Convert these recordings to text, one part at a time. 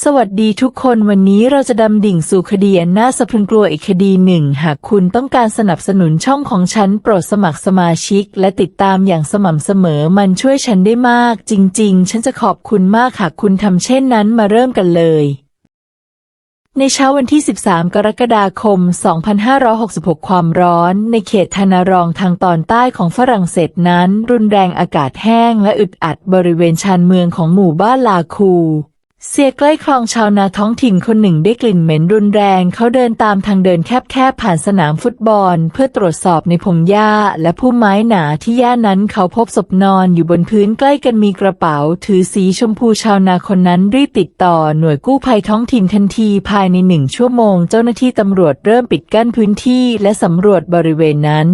สวัสดีทุกคนวันนี้เราจะดำดิ่งสู่คดีอันน่าสะพรึงกลัวอีกคดีหนึ่ง หากคุณต้องการสนับสนุนช่องของฉันโปรดสมัครสมาชิก และติดตามอย่างสม่ำเสมอมันช่วยฉันได้มาก จริง ๆ ฉันจะขอบคุณมากหากคุณทำเช่นนั้นมาเริ่มกันเลย ในเช้าวันที่ 13 กรกฎาคม 2566 ความร้อน ในเขตทนารองทางตอนใต้ของฝรั่งเศสนั้น รุนแรงอากาศแห้งและอึดอัดบริเวณชานเมืองของหมู่บ้านลาคู เสียใกล้คลองชาวนาท้องถิ่นคนหนึ่งได้กลิ่นเหม็นรุนแรง เขาเดินตามทางเดินแคบๆผ่านสนามฟุตบอล เพื่อตรวจสอบในพงหญ้า และพุ่มไม้หนาที่ย่านั้นเขาพบศพนอนอยู่บนพื้นใกล้กันมีกระเป๋า ถือสีชมพูชาวนาคนนั้นรีบติดต่อหน่วยกู้ภัยท้องถิ่นทันทีภายในหนึ่งชั่วโมง เจ้าหน้าที่ตำรวจเริ่มปิดกั้นพื้นที่ และสำรวจบริเวณนั้น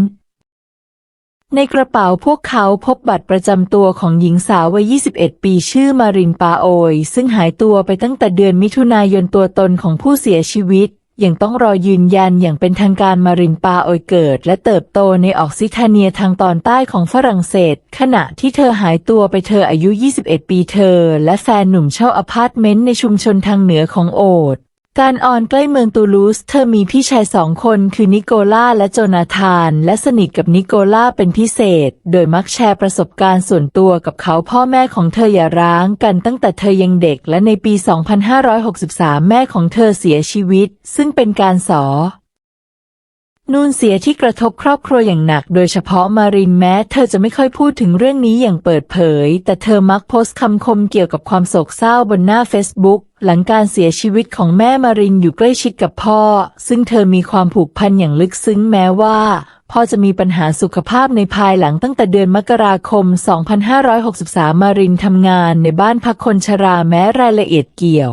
ในกระเป๋าพวกเขาพบบัตรประจำตัวของหญิงสาววัย 21 ปีชื่อมารินปาโอย ซึ่งหายตัวไปตั้งแต่เดือนมิถุนายนตัวตนของผู้เสียชีวิต ยังต้องรอยืนยันอย่างเป็นทางการมารินปาโอยเกิด และเติบโตในออกซิทาเนียทางตอนใต้ของฝรั่งเศส ขณะที่เธอหายตัวไปเธออายุ 21 ปีเธอ และแฟนหนุ่มเช่าอพาร์ตเมนต์ในชุมชนทางเหนือของโอด การออนใกล้เมืองตูลูส เธอมีพี่ชายสองคนคือนิโคล่าและโจนาธาน และสนิทกับนิโคล่าเป็นพิเศษ โดยมักแชร์ประสบการณ์ส่วนตัวกับเขาพ่อแม่ของเธออย่าร้างกันตั้งแต่เธอยังเด็ก และในปี 2563 แม่ของเธอเสียชีวิต ซึ่งเป็นการสอนูนเสียที่กระทบครอบครัวอย่างหนัก โดยเฉพาะมารินแม้ เธอจะไม่ค่อยพูดถึงเรื่องนี้อย่างเปิดเผย แต่เธอมักโพสต์คำคมเกี่ยวกับความโศกเศร้าบนหน้าเฟซบุ๊ก หลังการเสียชีวิตของแม่มารินอยู่ใกล้ชิดกับพ่อ ซึ่งเธอมีความผูกพันอย่างลึกซึ้งแม้ว่า พ่อจะมีปัญหาสุขภาพในภายหลังตั้งแต่เดือนมกราคม 2563 มารินทำงานในบ้านพักคนชราแม้รายละเอียดเกี่ยว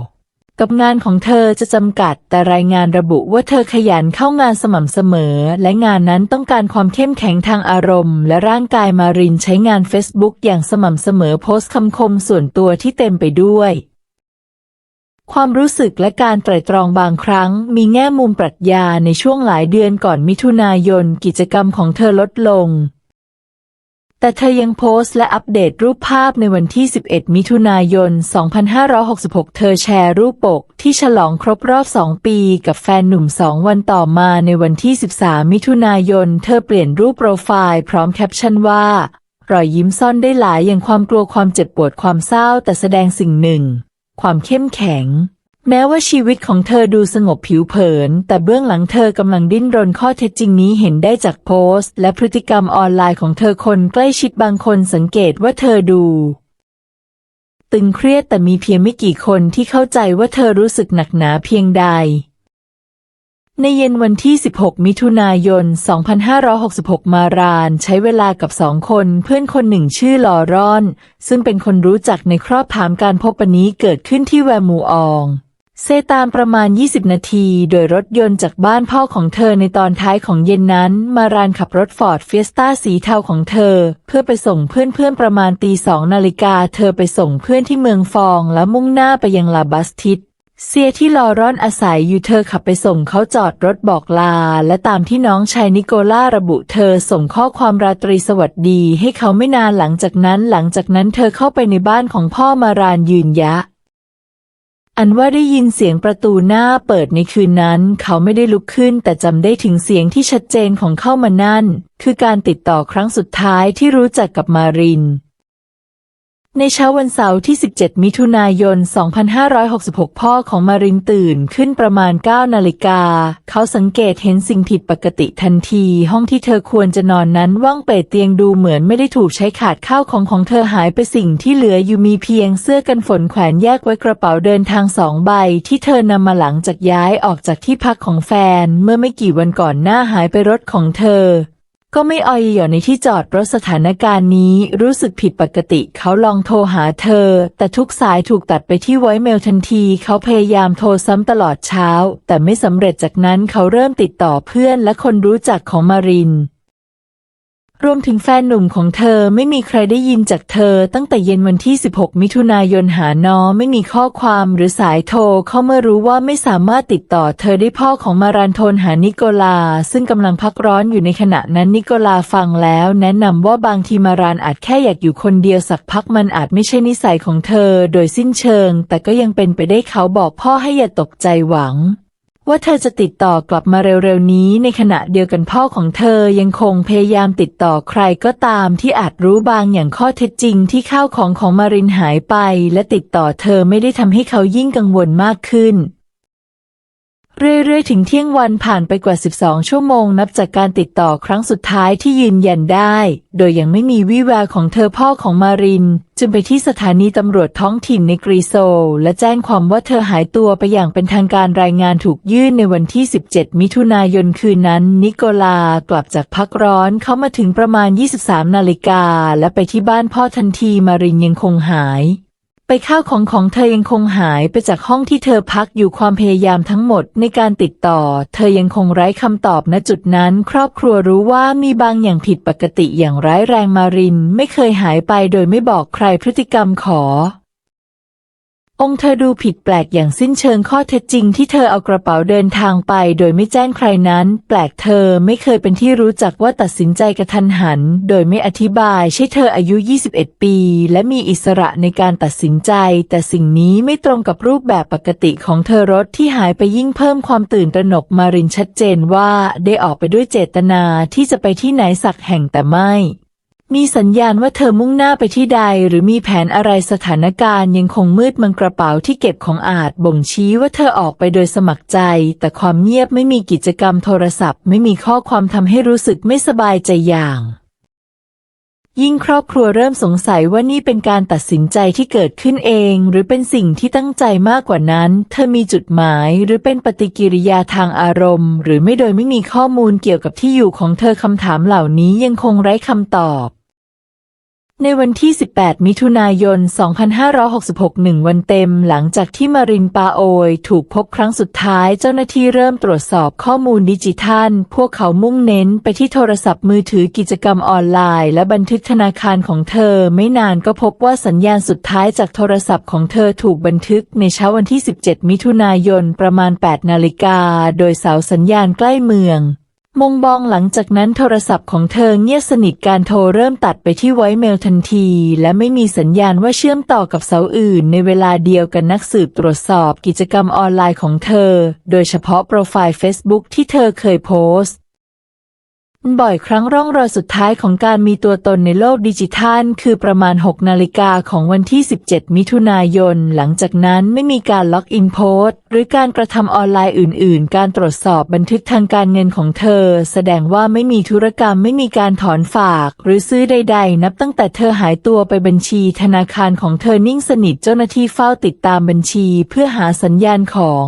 กับงานของเธอจะจำกัด แต่รายงานระบุว่าเธอขยันเข้างานสม่ำเสมอ และงานนั้นต้องการความเข้มแข็งทางอารมณ์ และร่างกายมารินใช้งาน Facebook อย่างสม่ำเสมอโพสต์คำคมส่วนตัวที่เต็มไปด้วย ความรู้สึกและการไตร่ตรองบางครั้ง มีแง่มุมปรัชญาในช่วงหลายเดือนก่อนมิถุนายนกิจกรรมของเธอลดลง แต่เธอยังโพสต์และอัปเดตรูปภาพในวันที่ 11 มิถุนายน 2566 เธอแชร์รูปปกที่ฉลองครบรอบ 2 ปีกับแฟนหนุ่ม 2 วันต่อมาในวันที่ 13 มิถุนายน เธอเปลี่ยนรูปโปรไฟล์พร้อมแคปชั่นว่ารอยยิ้มซ่อนได้หลายอย่างความกลัวความเจ็บปวดความเศร้าแต่แสดงสิ่งหนึ่ง ความเข้มแข็ง แม้ว่าชีวิตของเธอดูสงบผิวเผิน แต่เบื้องหลังเธอกำลังดิ้นรนข้อเท็จจริงนี้เห็นได้จากโพสต์ และพฤติกรรมออนไลน์ของเธอคนใกล้ชิดบางคนสังเกตว่าเธอดู ตึงเครียดแต่มีเพียงไม่กี่คนที่เข้าใจว่าเธอรู้สึกหนักหนาเพียงใด ในเย็นวันที่ 16 มิถุนายน 2566 มารานใช้เวลากับสองคนเพื่อนคนหนึ่งชื่อลอรอน ซึ่งเป็นคนรู้จักในครอบถามการพบวันนี้เกิดขึ้นที่แวร์มูออง เซตามประมาณ 20 นาที โดยรถยนต์จากบ้านพ่อของเธอในตอนท้ายของเย็นนั้น มารานขับรถฟอร์ดเฟียสต้าสีเทาของเธอ เพื่อไปส่งเพื่อนๆประมาณตีสองนาฬิกาเธอไปส่งเพื่อนที่เมืองฟองและมุ่งหน้าไปยังลาบัสทิส เซียที่ลอรอนอาศัยอยู่เธอขับไปส่งเขาจอดรถบอกลา และตามที่น้องชายนิโคล่าระบุเธอส่งข้อความราตรีสวัสดีให้เขาไม่นานหลังจากนั้น หลังจากนั้นเธอเข้าไปในบ้านของพ่อมารานยืนยะ อันว่าได้ยินเสียงประตูหน้าเปิดในคืนนั้น เขาไม่ได้ลุกขึ้น แต่จำได้ถึงเสียงที่ชัดเจนของเข้ามานั่น คือการติดต่อครั้งสุดท้ายที่รู้จักกับมาริน ในเช้าวันเสาร์ที่ 17 มิถุนายน 2566 พ่อของมารินตื่นขึ้นประมาณ 9 นาฬิกา เขาสังเกตเห็นสิ่งผิดปกติทันที ห้องที่เธอควรจะนอนนั้นว่างเปรตเตียงดูเหมือนไม่ได้ถูกใช้ขาดข้าวของของเธอหายไปสิ่งที่เหลืออยู่มีเพียงเสื้อกันฝนแขวนแยกไว้กระเป๋าเดินทางสองใบ ที่เธอนำมาหลังจากย้ายออกจากที่พักของแฟน เมื่อไม่กี่วันก่อนหน้าหายไปรถของเธอ ก็ไม่อ่อยหย่อในที่จอดรถสถานการณ์นี้รู้สึกผิดปกติเขาลองโทรหาเธอ แต่ทุกสายถูกตัดไปที่ไวเมลทันที เขาพยายามโทรซ้ำตลอดเช้า แต่ไม่สำเร็จจากนั้นเขาเริ่มติดต่อเพื่อนและคนรู้จักของมาริน รวมถึงแฟนหนุ่มของเธอไม่มีใครได้ยินจากเธอตั้งแต่เย็นวันที่ 16 มิถุนายนหาน้อไม่มีข้อความหรือสายโทรเข้าเมื่อรู้ว่าไม่สามารถติดต่อเธอได้พ่อของมารันโทรหานิโกลา ซึ่งกำลังพักร้อนอยู่ในขณะนั้นนิโกลาฟังแล้วแนะนำว่าบางทีมารันอาจแค่อยากอยู่คนเดียวสักพักมันอาจไม่ใช่นิสัยของเธอโดยสิ้นเชิง แต่ก็ยังเป็นไปได้เขาบอกพ่อให้อย่าตกใจหวัง ว่าเธอจะติดต่อกลับมาเร็วๆนี้ ในขณะเดียวกันพ่อของเธอยังคงพยายามติดต่อใครก็ตามที่อาจรู้บางอย่างข้อเท็จจริงที่ข้าวของของมารินหายไป และติดต่อเธอไม่ได้ทำให้เขายิ่งกังวลมากขึ้น เรื่อยๆ ถึงเที่ยงวันผ่านไปกว่า 12 ชั่วโมงนับจากการติดต่อครั้งสุดท้ายที่ยืนยันได้ โดยยังไม่มีวี่แววของเธอพ่อของมาริน จึงไปที่สถานีตำรวจท้องถิ่นในกรีโซ และแจ้งความว่าเธอหายตัวไปอย่างเป็นทางการรายงานถูกยื่นในวันที่ 17 มิถุนายนคืนนั้น นิโกลากลับจากพักร้อนเข้ามาถึงประมาณ 23 นาฬิกาและไปที่บ้านพ่อทันทีมารินยังคงหาย ไปข้าวของของเธอยังคงหายไปจากห้องที่เธอพักอยู่ความพยายามทั้งหมดในการติดต่อ เธอยังคงไร้คำตอบณจุดนั้น ครอบครัวรู้ว่ามีบางอย่างผิดปกติอย่างร้ายแรงมาริน ไม่เคยหายไปโดยไม่บอกใครพฤติกรรมขอ องค์เธอดูผิดแปลกอย่างสิ้นเชิงข้อเท็จจริงที่เธอเอากระเป๋าเดินทางไปโดยไม่แจ้งใครนั้น แปลกเธอไม่เคยเป็นที่รู้จักว่าตัดสินใจกระทันหัน โดยไม่อธิบายใช่เธออายุ 21 ปี และมีอิสระในการตัดสินใจ แต่สิ่งนี้ไม่ตรงกับรูปแบบปกติของเธอรถที่หายไปยิ่งเพิ่มความตื่นตระหนกมารินชัดเจนว่าได้ออกไปด้วยเจตนาที่จะไปที่ไหนสักแห่งแต่ไม่ มีสัญญาณว่าเธอมุ่งหน้าไปที่ใดหรือมีแผนอะไรสถานการณ์ยังคงมืดมังกระเป๋าที่เก็บของอาจบ่งชี้ว่าเธอออกไปโดยสมัครใจ แต่ความเงียบไม่มีกิจกรรมโทรศัพท์ ไม่มีข้อความทำให้รู้สึกไม่สบายใจอย่าง ยิ่งครอบครัวเริ่มสงสัยว่านี่เป็นการตัดสินใจที่เกิดขึ้นเอง หรือเป็นสิ่งที่ตั้งใจมากกว่านั้น เธอมีจุดหมายหรือเป็นปฏิกิริยาทางอารมณ์ หรือไม่โดยไม่มีข้อมูลเกี่ยวกับที่อยู่ของเธอคำถามเหล่านี้ยังคงไร้คำตอบ ในวันที่ 18 มิถุนายน 2566หนึ่งวันเต็มหลังจากที่มารินปาโอย ถูกพบครั้งสุดท้ายเจ้าหน้าที่เริ่มตรวจสอบข้อมูลดิจิทัล พวกเขามุ่งเน้นไปที่โทรศัพท์มือถือกิจกรรมออนไลน์ และบันทึกธนาคารของเธอ ไม่นานก็พบว่าสัญญาณสุดท้ายจากโทรศัพท์ของเธอถูกบันทึกในเช้าวันที่ 17 มิถุนายนประมาณ 8 นาฬิกาโดยเสาสัญญาณใกล้เมือง มงบองหลังจากนั้นโทรศัพท์ของเธอเงียบสนิทการโทรเริ่มตัดไปที่ไวเมลทันที และไม่มีสัญญาณว่าเชื่อมต่อกับเสาอื่น ในเวลาเดียวกันนักสืบตรวจสอบกิจกรรมออนไลน์ของเธอ โดยเฉพาะโปรไฟล์ Facebook ที่เธอเคยโพสต์ บ่อยครั้งร่องรอยสุดท้ายของการมีตัวตนในโลกดิจิทัล คือประมาณ 6 นาฬิกาของวันที่ 17 มิถุนายน หลังจากนั้นไม่มีการล็อกอินโพสต์ หรือการกระทำออนไลน์อื่น ๆ การตรวจสอบบันทึกทางการเงินของเธอ แสดงว่าไม่มีธุรกรรมไม่มีการถอนฝาก หรือซื้อใด ๆ นับตั้งแต่เธอหายตัวไปบัญชีธนาคารของเธอนิ่งสนิทเจ้าหน้าที่เฝ้าติดตามบัญชี เพื่อหาสัญญาณของ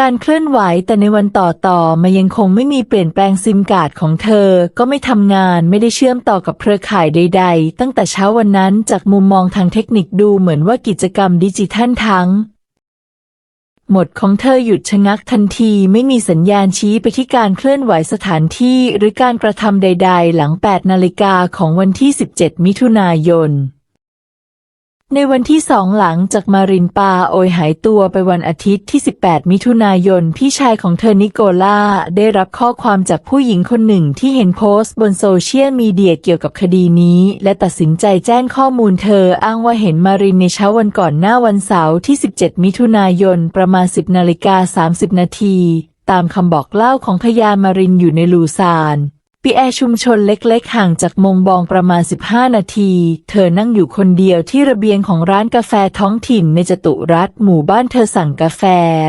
การเคลื่อนไหวแต่ในวันต่อต่อมายังคงไม่มีเปลี่ยนแปลงซิมการ์ดของเธอ ก็ไม่ทำงานไม่ได้เชื่อมต่อกับเครือข่ายใด ๆ ตั้งแต่เช้าวันนั้นจากมุมมองทางเทคนิคดูเหมือนว่ากิจกรรมดิจิทัลทั้ง หมดของเธอหยุดชะงักทันทีไม่มีสัญญาณชี้ไปที่การเคลื่อนไหวสถานที่หรือการกระทำใด ๆ หลัง 8 นาฬิกาของวันที่ 17 มิถุนายน ในวันที่สองหลังจากมารินปาโอยหายตัวไปวันอาทิตย์ที่ 18 มิถุนายน พี่ชายของเธอนิโกล่าได้รับข้อความจากผู้หญิงคนหนึ่งที่เห็นโพสต์บนโซเชียลมีเดียเกี่ยวกับคดีนี้ และตัดสินใจแจ้งข้อมูลเธออ้างว่าเห็นมารินในเช้าวันก่อนหน้าวันเสาร์ที่ 17 มิถุนายน ประมาณ 10นาฬิกา30 นาที ตามคำบอกเล่าของพยานมารินอยู่ในลูซาน ปีแอร์ชุมชนเล็กๆ ห่างจากมงบองประมาณ 15 นาที เธอนั่งอยู่คนเดียวที่ระเบียงของร้านกาแฟท้องถิ่นในจตุรัสหมู่บ้านเธอสั่งกาแฟ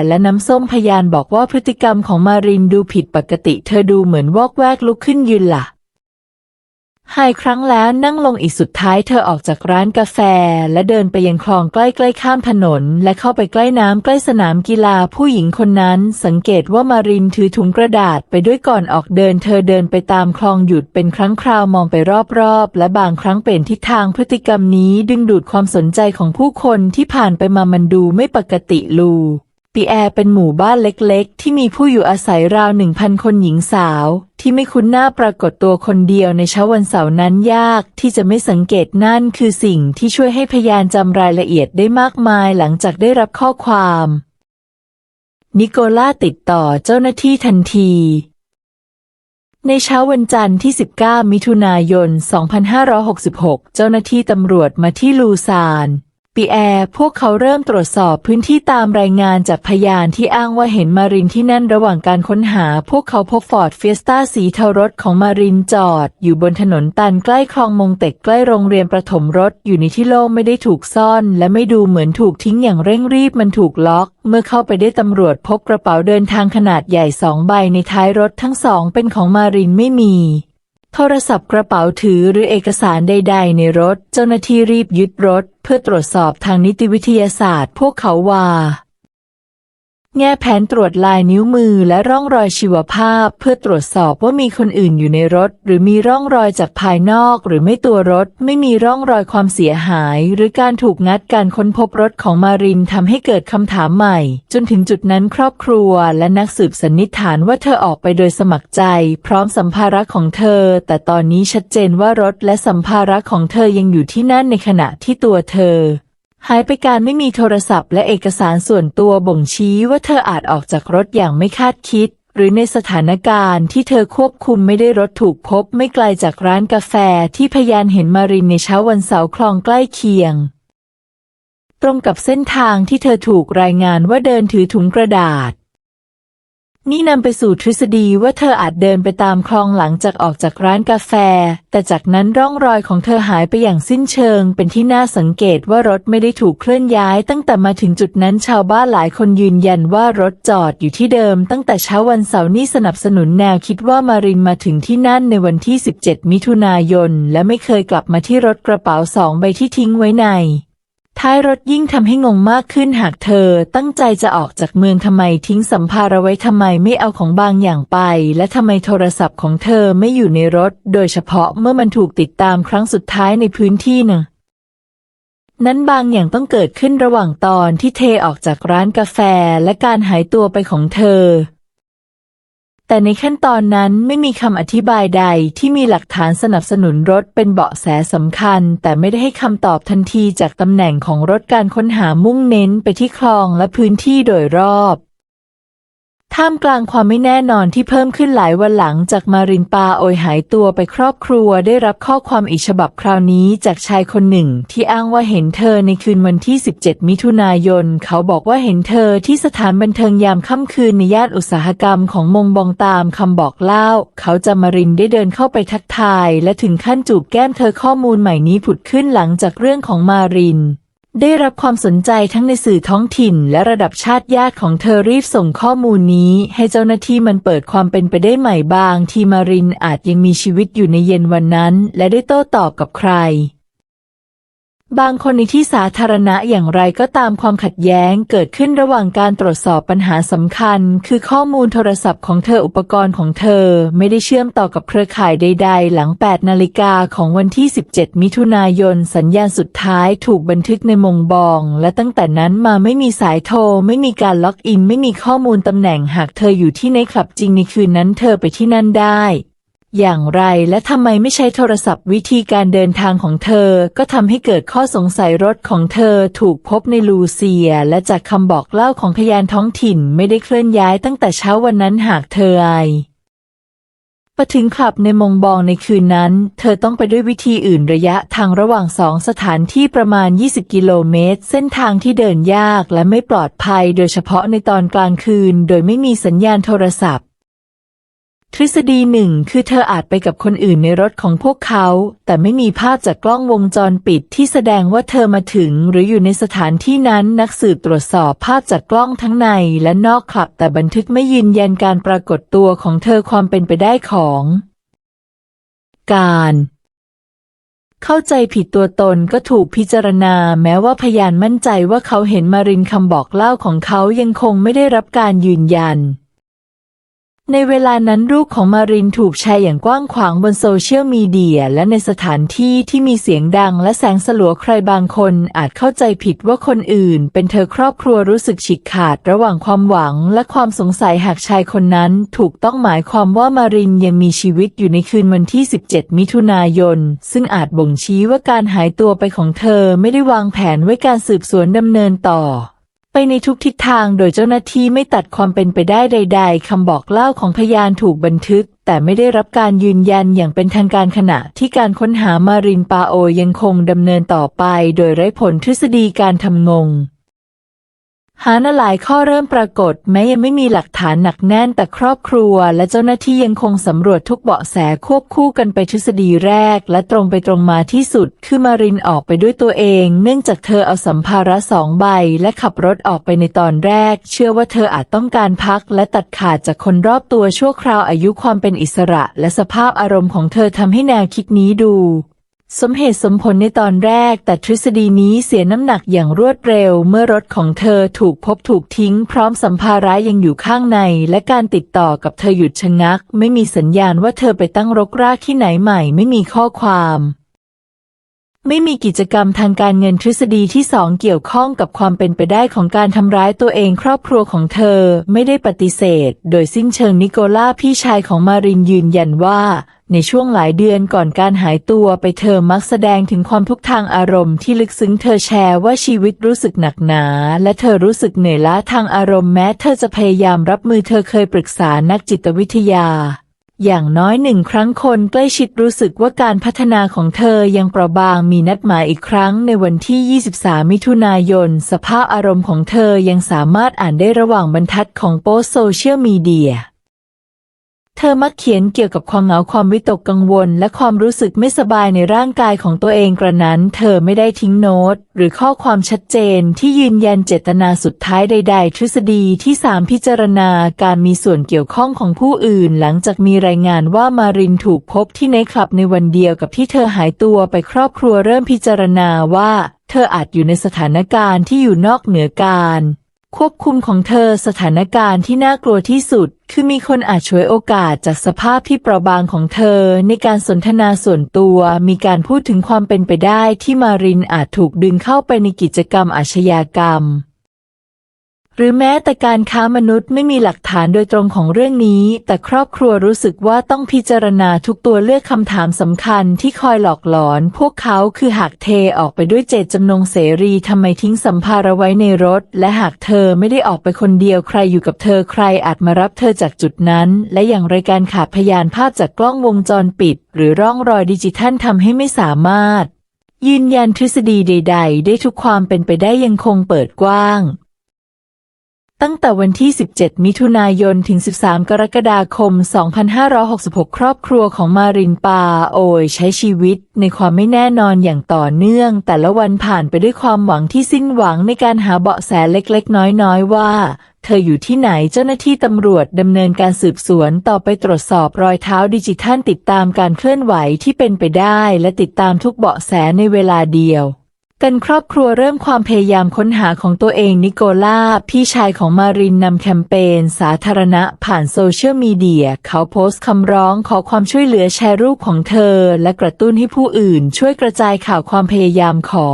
และน้ำส้มพยานบอกว่าพฤติกรรมของมารินดูผิดปกติ เธอดูเหมือนวอกแวกลุกขึ้นยืนล่ะ หายครั้งแล้วนั่งลงอีกสุดท้ายเธอออกจากร้านกาแฟ และเดินไปยังคลองใกล้ๆข้ามถนน และเข้าไปใกล้น้ำใกล้สนามกีฬาผู้หญิงคนนั้น สังเกตว่ามารินถือถุงกระดาษไปด้วยก่อนออกเดิน เธอเดินไปตามคลองหยุดเป็นครั้งคราวมองไปรอบๆ และบางครั้งเปลี่ยนทิศทางพฤติกรรมนี้ดึงดูดความสนใจของผู้คนที่ผ่านไปมามันดูไม่ปกติลู ปีแอร์เป็นหมู่บ้านเล็กๆ ที่มีผู้อยู่อาศัยราวหนึ่งพันคนหญิงสาว ที่ไม่คุ้นหน้าปรากฏตัวคนเดียวในเช้าวันเสาร์นั้นยากที่จะไม่สังเกตนั่นคือสิ่งที่ช่วยให้พยานจำรายละเอียดได้มากมายหลังจากได้รับข้อความ นิโคล่าติดต่อเจ้าหน้าที่ทันที ในเช้าวันจันทร์ที่ 19 มิถุนายน 2566 เจ้าหน้าที่ตำรวจมาที่ลูซาน ปีแอร์พวกเขาเริ่มตรวจสอบพื้นที่ตามรายงานจากพยานที่อ้างว่าเห็นมารินที่นั่นระหว่างการค้นหา พวกเขาพบฟอร์ดเฟียสต้าสีเทารถของมารินจอด อยู่บนถนนตันใกล้คลองมงเต็กใกล้โรงเรียนประถมรถอยู่ในที่โล่งไม่ได้ถูกซ่อน และไม่ดูเหมือนถูกทิ้งอย่างเร่งรีบมันถูกล็อก เมื่อเข้าไปได้ตำรวจพบกระเป๋าเดินทางขนาดใหญ่สองใบในท้ายรถทั้งสองเป็นของมารินไม่มี โทรศัพท์กระเป๋าถือหรือเอกสารใด ๆ ในรถ เจ้าหน้าที่รีบยึดรถ เพื่อตรวจสอบทางนิติวิทยาศาสตร์ พวกเขาว่า แง่แผนตรวจลายนิ้วมือและร่องรอยชีวภาพ เพื่อตรวจสอบว่ามีคนอื่นอยู่ในรถ หรือมีร่องรอยจากภายนอก หรือไม่ตัวรถ ไม่มีร่องรอยความเสียหาย หรือการถูกงัดการค้นพบรถของมารินทำให้เกิดคำถามใหม่ จนถึงจุดนั้นครอบครัว และนักสืบสันนิษฐานว่าเธอออกไปโดยสมัครใจ พร้อมสัมภาระของเธอ แต่ตอนนี้ชัดเจนว่ารถและสัมภาระของเธอยังอยู่ที่นั่นในขณะที่ตัวเธอ หายไปการไม่มีโทรศัพท์และเอกสารส่วนตัวบ่งชี้ว่าเธออาจออกจากรถอย่างไม่คาดคิด หรือในสถานการณ์ที่เธอควบคุมไม่ได้รถถูกพบไม่ไกลจากร้านกาแฟที่พยานเห็นมารินในเช้าวันเสาร์คลองใกล้เคียง ตรงกับเส้นทางที่เธอถูกรายงานว่าเดินถือถุงกระดาษ นี่นำไปสู่ทฤษฎีว่าเธออาจเดินไปตามคลองหลังจากออกจากร้านกาแฟ แต่จากนั้นร่องรอยของเธอหายไปอย่างสิ้นเชิง เป็นที่น่าสังเกตว่ารถไม่ได้ถูกเคลื่อนย้าย ตั้งแต่มาถึงจุดนั้นชาวบ้านหลายคนยืนยันว่ารถจอดอยู่ที่เดิม ตั้งแต่เช้าวันเสาร์นี้สนับสนุนแนวคิดว่ามารินมาถึงที่นั่นในวันที่ 17 มิถุนายน และไม่เคยกลับมาที่รถกระเป๋าสองใบที่ทิ้งไว้ใน ท้ายรถยิ่งทำให้งงมากขึ้นหากเธอตั้งใจจะออกจากเมืองทำไมทิ้งสัมภาระไว้ทำไมไม่เอาของบางอย่างไป และทำไมโทรศัพท์ของเธอไม่อยู่ในรถ โดยเฉพาะเมื่อมันถูกติดตามครั้งสุดท้ายในพื้นที่น่ะนั้นบางอย่างต้องเกิดขึ้นระหว่างตอนที่เทออกจากร้านกาแฟและการหายตัวไปของเธอ แต่ในขั้นตอนนั้นไม่มีคำอธิบายใดที่มีหลักฐานสนับสนุนรถเป็นเบาะแสสำคัญ แต่ไม่ได้ให้คำตอบทันทีจากตำแหน่งของรถการค้นหามุ่งเน้นไปที่คลองและพื้นที่โดยรอบ ท่ามกลางความไม่แน่นอนที่เพิ่มขึ้นหลายวันหลังจากมารินปาโอยหายตัวไปครอบครัวได้รับข้อความอีกฉบับคราวนี้จากชายคนหนึ่ง ที่อ้างว่าเห็นเธอในคืนวันที่ 17 มิถุนายน เขาบอกว่าเห็นเธอที่สถานบันเทิงยามค่ำคืนในย่านอุตสาหกรรมของมงบองตามคำบอกเล่า เขาจะมารินได้เดินเข้าไปทักทาย และถึงขั้นจูบแก้มเธอข้อมูลใหม่นี้ผุดขึ้นหลังจากเรื่องของมาริน ได้รับความสนใจทั้งในสื่อท้องถิ่น และระดับชาติญาติของเธอรีบส่งข้อมูลนี้ ให้เจ้าหน้าที่มันเปิดความเป็นไปได้ใหม่บาง ที่มารินอาจยังมีชีวิตอยู่ในเย็นวันนั้น และได้โต้ตอบกับใคร บางคนในที่สาธารณะอย่างไรก็ตามความขัดแย้งเกิดขึ้นระหว่างการตรวจสอบปัญหาสำคัญ คือข้อมูลโทรศัพท์ของเธออุปกรณ์ของเธอไม่ได้เชื่อมต่อกับเครือข่ายใด ๆ หลัง 8 นาฬิกาของวันที่ 17 มิถุนายน สัญญาณสุดท้ายถูกบันทึกในมงบอง และตั้งแต่นั้นมาไม่มีสายโทร ไม่มีการล็อกอิน ไม่มีข้อมูลตำแหน่งหากเธออยู่ที่ในคลับจริงในคืนนั้นเธอไปที่นั่นได้ อย่างไรและทำไมไม่ใช้โทรศัพท์วิธีการเดินทางของเธอ ก็ทำให้เกิดข้อสงสัยรถของเธอถูกพบในลูเซีย และจากคำบอกเล่าของพยานท้องถิ่นไม่ได้เคลื่อนย้ายตั้งแต่เช้าวันนั้นหากเธอไอไปถึงคลับในมงบองในคืนนั้น เธอต้องไปด้วยวิธีอื่นระยะทางระหว่างสองสถานที่ประมาณ 20 กิโลเมตร เส้นทางที่เดินยากและไม่ปลอดภัย โดยเฉพาะในตอนกลางคืน โดยไม่มีสัญญาณโทรศัพท์ ทฤษฎีหนึ่งคือเธออาจไปกับคนอื่นในรถของพวกเขา แต่ไม่มีภาพจากกล้องวงจรปิดที่แสดงว่าเธอมาถึงหรืออยู่ในสถานที่นั้นนักสืบตรวจสอบภาพจากกล้องทั้งในและนอกคลับ แต่บันทึกไม่ยืนยันการปรากฏตัวของเธอความเป็นไปได้ของ การ เข้าใจผิดตัวตนก็ถูกพิจารณา แม้ว่าพยานมั่นใจว่าเขาเห็นมารินคำบอกเล่าของเขายังคงไม่ได้รับการยืนยัน ในเวลานั้นรูปของมารินถูกแชร์อย่างกว้างขวางบนโซเชียลมีเดียและในสถานที่ที่มีเสียงดังและแสงสลัวใครบางคนอาจเข้าใจผิดว่าคนอื่น เป็นเธอครอบครัวรู้สึกฉีกขาดระหว่างความหวังและความสงสัยหากชายคนนั้น ถูกต้องหมายความว่ามารินยังมีชีวิตอยู่ในคืนวันที่ 17 มิถุนายน ซึ่งอาจบ่งชี้ว่าการหายตัวไปของเธอไม่ได้วางแผนไว้การสืบสวนดำเนินต่อ ไปในทุกทิศทางโดยเจ้าหน้าที่ไม่ตัดความเป็นไปได้ใด ๆคำบอกเล่าของพยานถูกบันทึก แต่ไม่ได้รับการยืนยันอย่างเป็นทางการขณะที่การค้นหามารินปาโอยังคงดำเนินต่อไป โดยไร้ผลทฤษฎีการทำงง หาหลายข้อเริ่มปรากฏ แม้ยังไม่มีหลักฐานหนักแน่นแต่ครอบครัว และเจ้าหน้าที่ยังคงสำรวจทุกเบาะแสควบคู่กันไปทฤษฎีแรก และตรงไปตรงมาที่สุด คือมารินออกไปด้วยตัวเอง เนื่องจากเธอเอาสัมภาระสองใบ และขับรถออกไปในตอนแรก เชื่อว่าเธออาจต้องการพัก และตัดขาดจากคนรอบตัวชั่วคราวอายุความเป็นอิสระ และสภาพอารมณ์ของเธอทำให้แนวคิดนี้ดู สมเหตุสมผลในตอนแรก แต่ทฤษฎีนี้เสียน้ำหนักอย่างรวดเร็ว เมื่อรถของเธอถูกพบถูกทิ้ง พร้อมสัมภาระยังอยู่ข้างใน และการติดต่อกับเธอหยุดชะงัก ไม่มีสัญญาณว่าเธอไปตั้งรกรากที่ไหนใหม่ไม่มีข้อความ ไม่มีกิจกรรมทางการเงินทฤษฎีที่สองเกี่ยวข้องกับความเป็นไปได้ของการทำร้ายตัวเองครอบครัวของเธอไม่ได้ปฏิเสธ โดยสิ้นเชิงนิโคล่าพี่ชายของมารินยืนยันว่า ในช่วงหลายเดือนก่อนการหายตัวไปเธอมักแสดงถึงความทุกข์ทางอารมณ์ที่ลึกซึ้งเธอแชร์ว่าชีวิตรู้สึกหนักหนา และเธอรู้สึกเหนื่อยล้าทางอารมณ์แม้เธอจะพยายามรับมือเธอเคยปรึกษานักจิตวิทยา อย่างน้อยหนึ่งครั้งคนใกล้ชิดรู้สึกว่าการพัฒนาของเธอยังเปราะบางมีนัดหมายอีกครั้งในวันที่ 23 มิถุนายน สภาพอารมณ์ของเธอยังสามารถอ่านได้ระหว่างบรรทัดของโพสโซเชียลมีเดีย เธอมักเขียนเกี่ยวกับความเหงาความวิตกกังวล และความรู้สึกไม่สบายในร่างกายของตัวเองกระนั้น เธอไม่ได้ทิ้งโน้ต หรือข้อความชัดเจนที่ยืนยันเจตนาสุดท้ายใด ๆ ทฤษฎีที่สามพิจารณาการมีส่วนเกี่ยวข้องของผู้อื่น หลังจากมีรายงานว่ามารินถูกพบที่ในคลับในวันเดียวกับที่เธอหายตัวไปครอบครัวเริ่มพิจารณาว่า เธออาจอยู่ในสถานการณ์ที่อยู่นอกเหนือการ ควบคุมของเธอสถานการณ์ที่น่ากลัวที่สุด คือมีคนอาจฉวยโอกาสจากสภาพที่เปราะบางของเธอ ในการสนทนาส่วนตัว มีการพูดถึงความเป็นไปได้ที่มารินอาจถูกดึงเข้าไปในกิจกรรมอาชญากรรม หรือแม้แต่การค้ามนุษย์ไม่มีหลักฐานโดยตรงของเรื่องนี้ แต่ครอบครัวรู้สึกว่าต้องพิจารณาทุกตัวเลือกคำถามสำคัญที่คอยหลอกหลอน พวกเขาคือหากเทออกไปด้วยเจตจำนงเสรีทำไมทิ้งสัมภาระไว้ในรถ และหากเธอไม่ได้ออกไปคนเดียวใครอยู่กับเธอใครอาจมารับเธอจากจุดนั้น และอย่างไรการขาดพยานภาพจากกล้องวงจรปิด หรือร่องรอยดิจิทัลทำให้ไม่สามารถ ยืนยันทฤษฎีใด ๆ ได้ทุกความเป็นไปได้ยังคงเปิดกว้าง ตั้งแต่วันที่ 17 มิถุนายน ถึง 13 กรกฎาคม 2566 ครอบครัวของมารินปาโอยใช้ชีวิตในความไม่แน่นอนอย่างต่อเนื่อง แต่ละวันผ่านไปด้วยความหวังที่สิ้นหวังในการหาเบาะแสเล็กๆ น้อยๆ ว่า เธออยู่ที่ไหนเจ้าหน้าที่ตำรวจดำเนินการสืบสวนต่อไปตรวจสอบรอยเท้าดิจิทัลติดตามการเคลื่อนไหวที่เป็นไปได้ และติดตามทุกเบาะแสในเวลาเดียว กันครอบครัวเริ่มความพยายามค้นหาของตัวเองนิโคล่าพี่ชายของมารินนำแคมเปญสาธารณะผ่านโซเชียลมีเดีย เขาโพสต์คำร้องขอความช่วยเหลือแชร์รูปของเธอ และกระตุ้นให้ผู้อื่นช่วยกระจายข่าวความพยายามขอ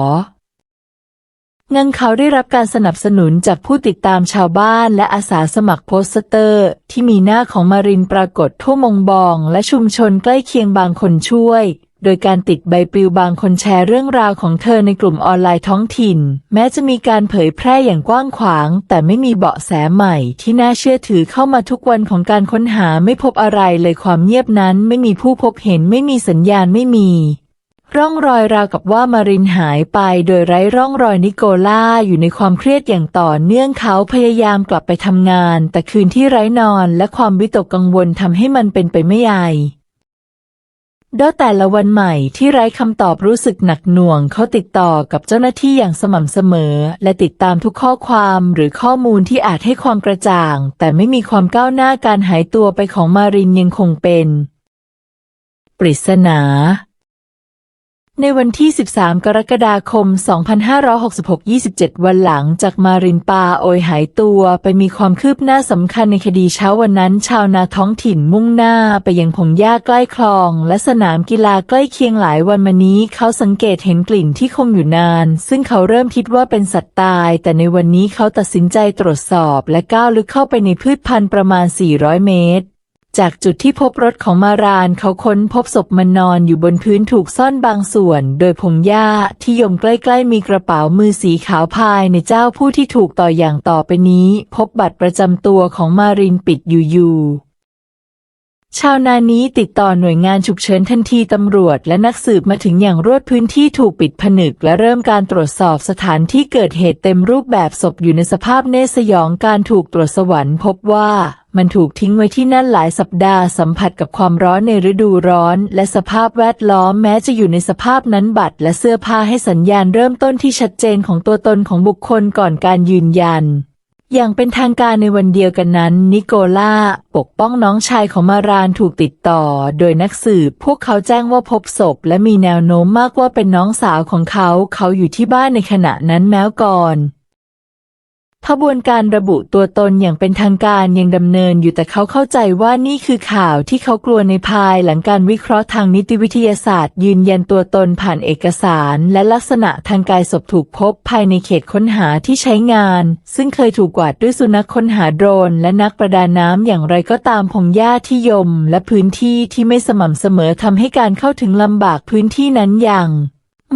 เงินเขาได้รับการสนับสนุนจากผู้ติดตามชาวบ้านและอาสาสมัครโปสเตอร์ ที่มีหน้าของมารินปรากฏทั่วมงบอง และชุมชนใกล้เคียงบางคนช่วย โดยการติดใบปลิวบางคนแชร์เรื่องราวของเธอในกลุ่มออนไลน์ท้องถิ่น แม้จะมีการเผยแพร่อย่างกว้างขวาง แต่ไม่มีเบาะแสใหม่ที่น่าเชื่อถือเข้ามาทุกวันของการค้นหาไม่พบอะไรเลยความเงียบนั้น ไม่มีผู้พบเห็นไม่มีสัญญาณไม่มี ร่องรอยราวกับว่ามารินหายไปโดยไร้ร่องรอยนิโคล่าอยู่ในความเครียดอย่างต่อเนื่องเขาพยายามกลับไปทำงาน แต่คืนที่ไร้นอนและความวิตกกังวลทำให้มันเป็นไปไม่ไอ ดแต่ละวันใหม่ที่ไร้คำตอบรู้สึกหนักหน่วง เขาติดต่อกับเจ้าหน้าที่อย่างสม่ำเสมอ และติดตามทุกข้อความหรือข้อมูลที่อาจให้ความกระจ่าง แต่ไม่มีความก้าวหน้าการหายตัวไปของมารินยังคงเป็น ปริศนา ในวันที่ 13 กรกฎาคม 2566 27 วันหลังจากมารินปาโอยหายตัว ไปมีความคืบหน้าสำคัญในคดีเช้าวันนั้น ชาวนาท้องถิ่นมุ่งหน้าไปยังพงหญ้าใกล้คลอง และสนามกีฬาใกล้เคียงหลายวันมานี้ เขาสังเกตเห็นกลิ่นที่คงอยู่นาน ซึ่งเขาเริ่มคิดว่าเป็นสัตว์ตาย แต่ในวันนี้เขาตัดสินใจตรวจสอบ และก้าวลึกเข้าไปในพืชพันธุ์ประมาณ 400 เมตร จากจุดที่พบรถของมารานเขาค้นพบศพมันนอนอยู่บนพื้นถูกซ่อนบางส่วน โดยพงหญ้าที่ยมใกล้ๆมีกระเป๋ามือสีขาวพายในเจ้าผู้ที่ถูกต่ออย่างต่อไปนี้ พบบัตรประจำตัวของมารินปิดอยู่อยู่ ชาวนานี้ติดต่อหน่วยงานฉุกเฉินทันทีตำรวจและนักสืบมาถึงอย่างรวดพื้นที่ถูกปิดผนึก และเริ่มการตรวจสอบสถานที่เกิดเหตุเต็มรูปแบบศพอยู่ในสภาพเนสยองการถูกตรวจสวรรค์พบว่ามันถูกทิ้งไว้ที่นั่นหลายสัปดาห์สัมผัสกับความร้อนในฤดูร้อน และสภาพแวดล้อมแม้จะอยู่ในสภาพนั้นบัตรและเสื้อผ้าให้สัญญาณเริ่มต้นที่ชัดเจนของตัวตนของบุคคลก่อนการยืนยัน อย่างเป็นทางการในวันเดียวกันนั้น นิโกล่าปกป้องน้องชายของมารานถูกติดต่อ โดยนักสืบพวกเขาแจ้งว่าพบศพ และมีแนวโน้มมากว่าเป็นน้องสาวของเขา เขาอยู่ที่บ้านในขณะนั้นแม้ก่อน ขบวนการระบุตัวตนอย่างเป็นทางการยังดำเนินอยู่แต่เขาเข้าใจว่านี่คือข่าวที่เขากลัวในภายหลังการวิเคราะห์ทางนิติวิทยาศาสตร์ ยืนยันตัวตนผ่านเอกสาร และลักษณะทางกายศพถูกพบภายในเขตค้นหาที่ใช้งาน ซึ่งเคยถูกกวาดด้วยสุนัขค้นหาโดรน และนักประดาน้ำอย่างไรก็ตามพงหญ้าที่ยม และพื้นที่ที่ไม่สม่ำเสมอทำให้การเข้าถึงลำบากพื้นที่นั้นอย่าง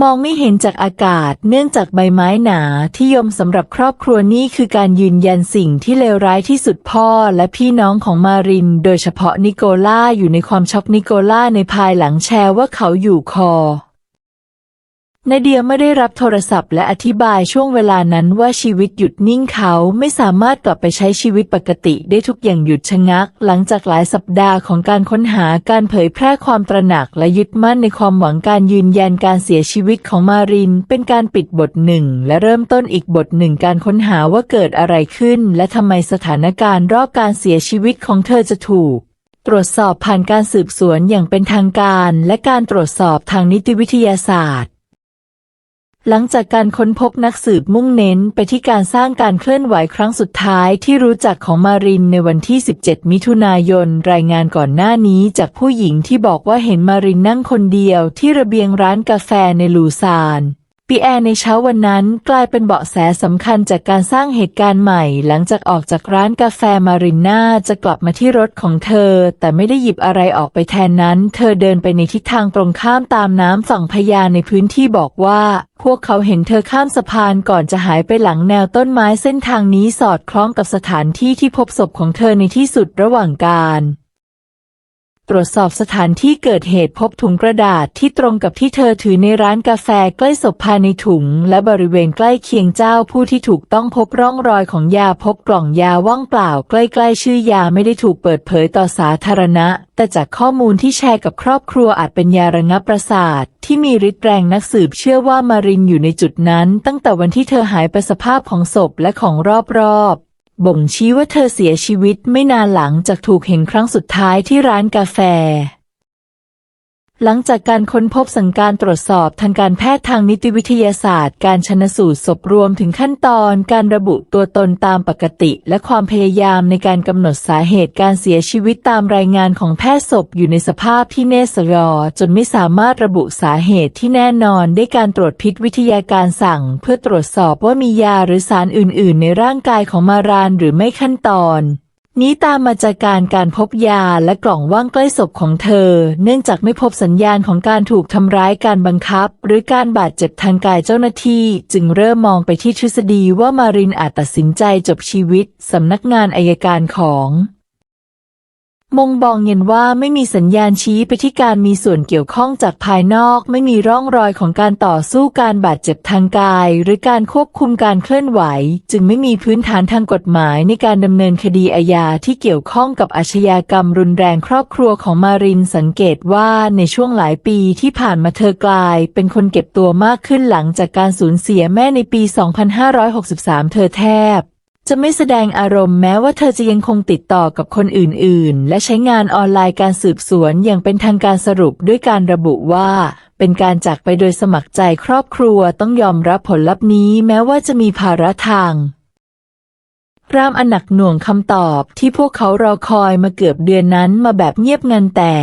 มองไม่เห็นจากอากาศเนื่องจากใบไม้หนาที่ยมสำหรับครอบครัวนี่คือการยืนยันสิ่งที่เลวร้ายที่สุดพ่อและพี่น้องของมาริน โดยเฉพาะนิโคล่าอยู่ในความช็อกนิโคล่าในภายหลังแชร์ว่าเขาอยู่คอ นาเดียไม่ได้รับโทรศัพท์และอธิบายช่วงเวลานั้นว่าชีวิตหยุดนิ่งเขาไม่สามารถกลับไปใช้ชีวิตปกติได้ทุกอย่างหยุดชะงัก หลังจากหลายสัปดาห์ของการค้นหาการเผยแพร่ความตระหนักและยึดมั่นในความหวังการยืนยันการเสียชีวิตของมาริน เป็นการปิดบทหนึ่ง และเริ่มต้นอีกบทหนึ่งการค้นหาว่าเกิดอะไรขึ้น และทำไมสถานการณ์รอบการเสียชีวิตของเธอจะถูกตรวจสอบผ่านการสืบสวนอย่างเป็นทางการ และการตรวจสอบทางนิติวิทยาศาสตร์ หลังจากการค้นพบนักสืบมุ่งเน้นไปที่การสร้างการเคลื่อนไหวครั้งสุดท้ายที่รู้จักของมารินในวันที่ 17 มิถุนายน รายงานก่อนหน้านี้จากผู้หญิงที่บอกว่าเห็นมารินนั่งคนเดียวที่ระเบียงร้านกาแฟในลูซาน ปีแอร์ในเช้าวันนั้นกลายเป็นเบาะแสสำคัญจากการสร้างเหตุการณ์ใหม่ หลังจากออกจากร้านกาแฟมารินน่าจะกลับมาที่รถของเธอ แต่ไม่ได้หยิบอะไรออกไปแทนนั้น เธอเดินไปในทิศทางตรงข้ามตามน้ำฝั่งพยานในพื้นที่บอกว่า พวกเขาเห็นเธอข้ามสะพานก่อนจะหายไปหลังแนวต้นไม้เส้นทางนี้สอดคล้องกับสถานที่ที่พบศพของเธอในที่สุดระหว่างการ ตรวจสอบสถานที่เกิดเหตุพบถุงกระดาษที่ตรงกับที่เธอถือในร้านกาแฟใกล้ศพภายในถุง และบริเวณใกล้เคียงเจ้าผู้ที่ถูกต้องพบร่องรอยของยาพบกล่องยาว่างเปล่า ใกล้ๆ ชื่อยาไม่ได้ถูกเปิดเผยต่อสาธารณะ แต่จากข้อมูลที่แชร์กับครอบครัวอาจเป็นยาระงับประสาท ที่มีฤทธิ์แรงนักสืบเชื่อว่ามารินอยู่ในจุดนั้น ตั้งแต่วันที่เธอหายไปสภาพของศพและของรอบๆ บ่งชี้ว่าเธอเสียชีวิตไม่นานหลังจากถูกเห็นครั้งสุดท้ายที่ร้านกาแฟ หลังจากการค้นพบสั่งการตรวจสอบทางการแพทย์ทางนิติวิทยาศาสตร์ การชนสูตรศพรวมถึงขั้นตอน การระบุตัวตนตามปกติ และความพยายามในการกำหนดสาเหตุการเสียชีวิตตามรายงานของแพทย์ศพอยู่ในสภาพที่เนสรอ จนไม่สามารถระบุสาเหตุที่แน่นอนได้การตรวจพิษวิทยาการสั่ง เพื่อตรวจสอบว่ามียาหรือสารอื่น ๆ ในร่างกายของมารานหรือไม่ขั้นตอน นี้ตามมาจากการการพบยาและกล่องว่างใกล้ศพของเธอ เนื่องจากไม่พบสัญญาณของการถูกทำร้ายการบังคับ หรือการบาดเจ็บทางกายเจ้าหน้าที่ จึงเริ่มมองไปที่ทฤษฎีว่ามารินอาจตัดสินใจจบชีวิตสำนักงานอายการของ มงบองเย็นว่าไม่มีสัญญาณชี้ไปที่การมีส่วนเกี่ยวข้องจากภายนอก ไม่มีร่องรอยของการต่อสู้การบาดเจ็บทางกาย หรือการควบคุมการเคลื่อนไหว จึงไม่มีพื้นฐานทางกฎหมายในการดำเนินคดีอาญาที่เกี่ยวข้องกับอาชญากรรมรุนแรงครอบครัวของมารินสังเกตว่าในช่วงหลายปีที่ผ่านมาเธอกลาย เป็นคนเก็บตัวมากขึ้นหลังจากการสูญเสียแม่ในปี 2563 เธอแทบ จะไม่แสดงอารมณ์แม้ว่าเธอจะยังคงติดต่อกับคนอื่น ๆ และใช้งานออนไลน์การสืบสวนอย่างเป็นทางการสรุปด้วยการระบุว่า เป็นการจากไปโดยสมัครใจครอบครัวต้องยอมรับผลลัพธ์นี้แม้ว่าจะมีภาระทางรามอันหนักหน่วงคำตอบที่พวกเขารอคอยมาเกือบเดือนนั้นมาแบบเงียบงันแต่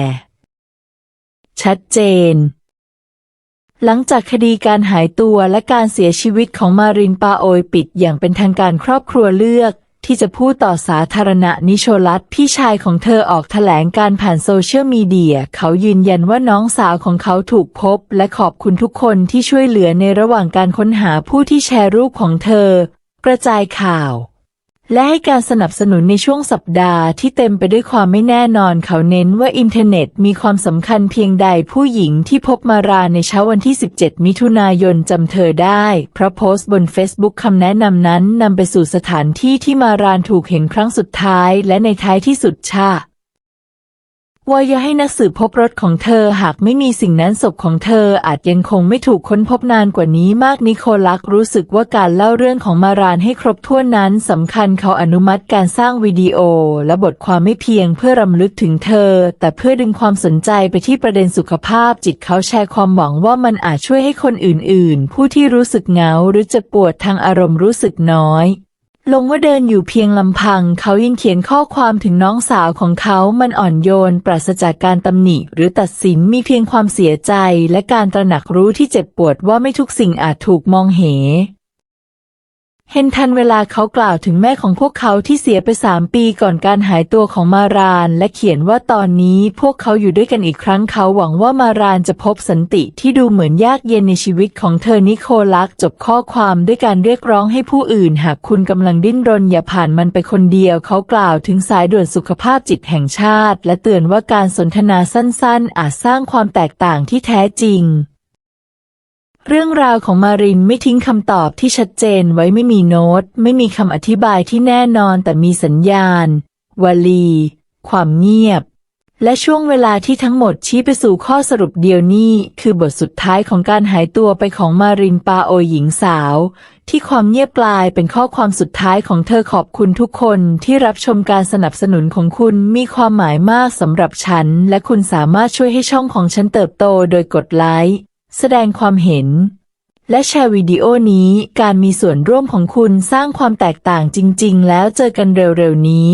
ชัดเจน หลังจากคดีการหายตัวและการเสียชีวิตของมารินปาโอยปิดอย่างเป็นทางการครอบครัวเลือก ที่จะพูดต่อสาธารณะนิโชลัตพี่ชายของเธอออกแถลงการผ่านโซเชียลมีเดีย เขายืนยันว่าน้องสาวของเขาถูกพบ และขอบคุณทุกคนที่ช่วยเหลือในระหว่างการค้นหาผู้ที่แชร์รูปของเธอ กระจายข่าว และให้การสนับสนุนในช่วงสัปดาห์ที่เต็มไปด้วยความไม่แน่นอนเขาเน้นว่าอินเทอร์เน็ตมีความสำคัญเพียงใดผู้หญิงที่พบมาราในเช้าวันที่ 17 มิถุนายนจำเธอได้ เพราะโพสต์บน Facebook คำแนะนำนั้นนำไปสู่สถานที่ที่มารานถูกเห็นครั้งสุดท้ายและในท้ายที่สุดชา ว่ายาให้นักสืบพบรถของเธอหากไม่มีสิ่งนั้นศพของเธออาจยังคงไม่ถูกค้นพบนานกว่านี้มากนิโคลักรู้สึกว่าการเล่าเรื่องของมารานให้ครบถ้วนนั้นสำคัญเขาอนุมัติการสร้างวิดีโอ และบทความไม่เพียงเพื่อรำลึกถึงเธอ แต่เพื่อดึงความสนใจไปที่ประเด็นสุขภาพจิตเขาแชร์ความหวังว่ามันอาจช่วยให้คนอื่นๆ ผู้ที่รู้สึกเหงาหรือเจ็บปวดทางอารมณ์รู้สึกน้อย ลงว่าเดินอยู่เพียงลำพัง เขายังเขียนข้อความถึงน้องสาวของเขามันอ่อนโยน ปราศจากการตำหนิ หรือตัดสินมีเพียงความเสียใจ และการตระหนักรู้ที่เจ็บปวดว่าไม่ทุกสิ่งอาจถูกมองเห เห็นทันเวลาเขากล่าวถึงแม่ของพวกเขาที่เสียไปสามปีก่อนการหายตัวของมาราน และเขียนว่าตอนนี้พวกเขาอยู่ด้วยกันอีกครั้งเขาหวังว่ามารานจะพบสันติที่ดูเหมือนยากเย็นในชีวิตของเธอนิโคลักจบข้อความด้วยการเรียกร้องให้ผู้อื่น หากคุณกำลังดิ้นรนอย่าผ่านมันไปคนเดียว เขากล่าวถึงสายด่วนสุขภาพจิตแห่งชาติ และเตือนว่าการสนทนาสั้นๆ อาจสร้างความแตกต่างที่แท้จริง เรื่องราวของมารินไม่ทิ้งคำตอบที่ชัดเจนไว้ไม่มีโน้ต ไม่มีคำอธิบายที่แน่นอนแต่มีสัญญาณ วลี ความเงียบ และช่วงเวลาที่ทั้งหมดชี้ไปสู่ข้อสรุปเดียวนี้คือบทสุดท้ายของการหายตัวไปของมารินปาโอหญิงสาว ที่ความเงียบกลายเป็นข้อความสุดท้ายของเธอขอบคุณทุกคนที่รับชมการสนับสนุนของคุณมีความหมายมากสำหรับฉัน และคุณสามารถช่วยให้ช่องของฉันเติบโตโดยกดไลค์ แสดงความเห็น และแชร์วิดีโอนี้การมีส่วนร่วมของคุณสร้างความแตกต่างจริง ๆ แล้วเจอกันเร็ว ๆ นี้